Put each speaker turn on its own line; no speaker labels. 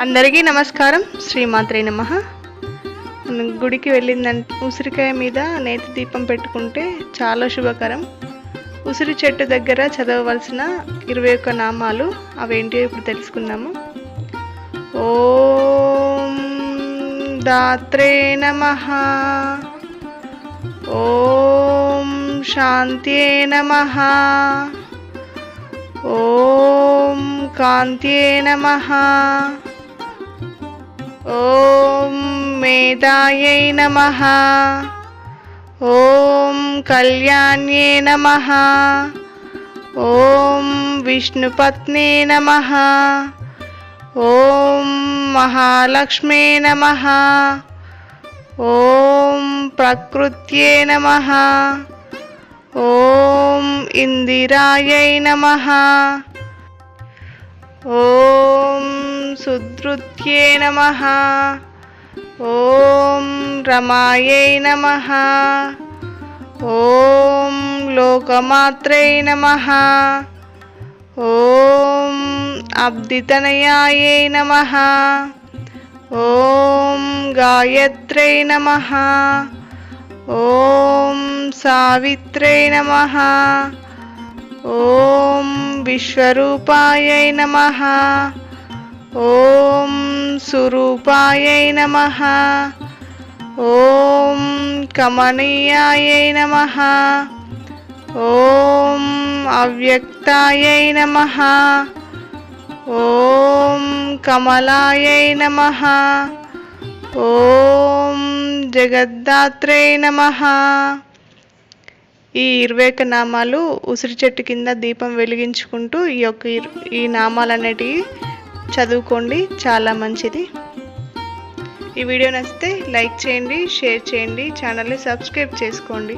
అందరికీ నమస్కారం. శ్రీమాత్రే నమ. మనం గుడికి వెళ్ళిందంటే ఉసిరికాయ మీద నేతి దీపం పెట్టుకుంటే చాలా శుభకరం. ఉసిరి చెట్టు దగ్గర చదవవలసిన ఇరవై ఒక్క నామాలు అవేంటియో ఇప్పుడు తెలుసుకుందాము. ఓం దాత్రే నమ. ఓం శాంత్యే నమ. ఓం కాంత్యే నమ. ఓం మేధాయై నమ. ఓం కళ్యాణ్యే నమ. ఓం విష్ణుపత్నే నమ. ఓం మహాలక్ష్మే నమ. ఓం ప్రకృత్యే నమ. ఓం ఇందిరాయై నమ. ఓం సుధృత్యే నమ. ఓం రమాయై నమ. ఓం లోకమాత్రై నమ. ఓం అబ్దితనయాయై నమ. ఓం గాయత్రై నమ. ఓం సావిత్రై నమ. ఓం విశ్వరూపాయై నమ. ఓం సురూపాయై నమ. ఓం కమనీయాయై నమ. ఓం అవ్యక్తాయై నమ. ఓం కమలాయై నమ. ఓం జగద్దాత్రే నమ. ఈ ఇరవై ఒక్క నామాలు ఉసిరి చెట్టు కింద దీపం వెలిగించుకుంటూ ఈ యొక్క ఈ నామాలు చదువుకోండి చాలా మంచిది. ఈ వీడియో నచ్చితే లైక్ చేయండి షేర్ చేయండి ఛానల్ని సబ్స్క్రైబ్ చేసుకోండి.